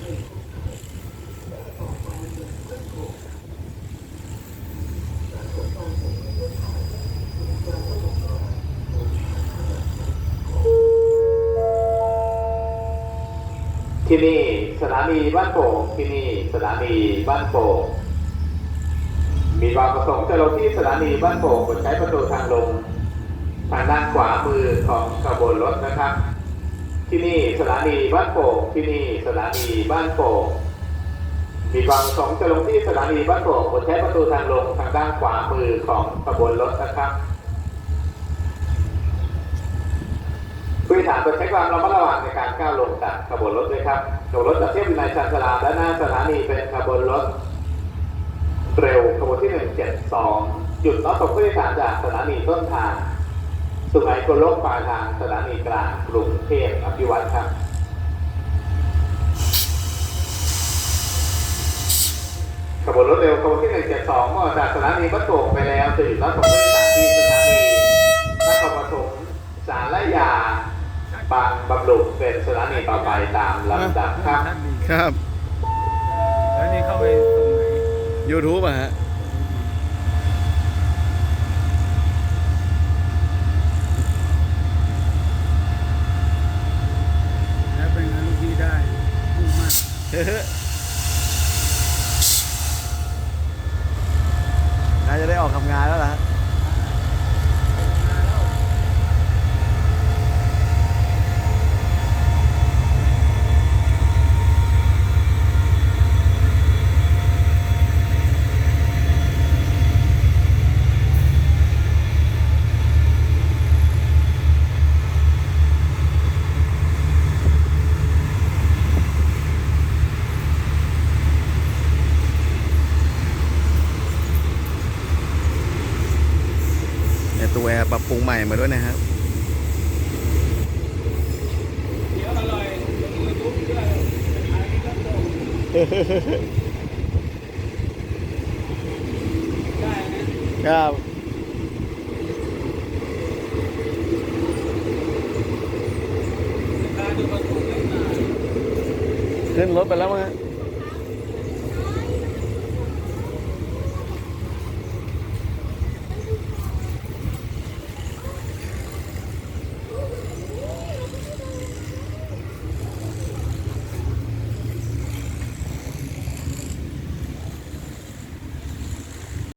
ที่นี่สถานีบ้านโป่งที่นี่สถานีบ้านโป่งมีความประสงค์จะลงที่สถานีบ้านโป่งโบนใช้ประตูทางลง ทางด้านขวามือของขบวนรถนะครับ ที่นี่สถานีบ้านโป่งที่นี่สถานีบ้านโป่งมีความประสงจะลงที่สถานีบ้านโป่งกดใช้ประตูทางลงทางด้านขวามือของขบวนรถนะครับผู้โดยสารควรใช้ความระมัดระวังในการก้าวลงจากขบวนรถด้วยครับขบวนรถจะเทียบอยู่ในชานชาลาและหน้าสถานีเป็นขบวนรถ เร็วขบวนที่ 172 จุดรับส่งผู้โดยสารจากสถานีต้นทาง สุไหงโกลกปลายทางสถานีกลางกรุงเทพอภิวัตครับขบวนรถเร็วขบวนที่172เมื่อออกจากสถานีวัดโป่งไปแล้วจะหยุดรับส่งผู้โดยสารที่สถานีนครปฐมสารละยาบางบำรุงเป็นสถานีต่อไปตามลำดับครับท่านดีครับ แล้วนี่เข้าไปตรงไหน YouTube อะฮะ แล้วเป็นไงลูกพี่ได้พูดมาก น่าจะได้ออกทำงานแล้วล่ะ ฮะตัวแอร์ปรับปรุงใหม่มาด้วยนะครับเดี๋ยวอร่อยลงยูทูบด้วยขายที่กระโปรงได้นะครับราคาดูประตูไม่มาขึ้นรถไปแล้วมั้ง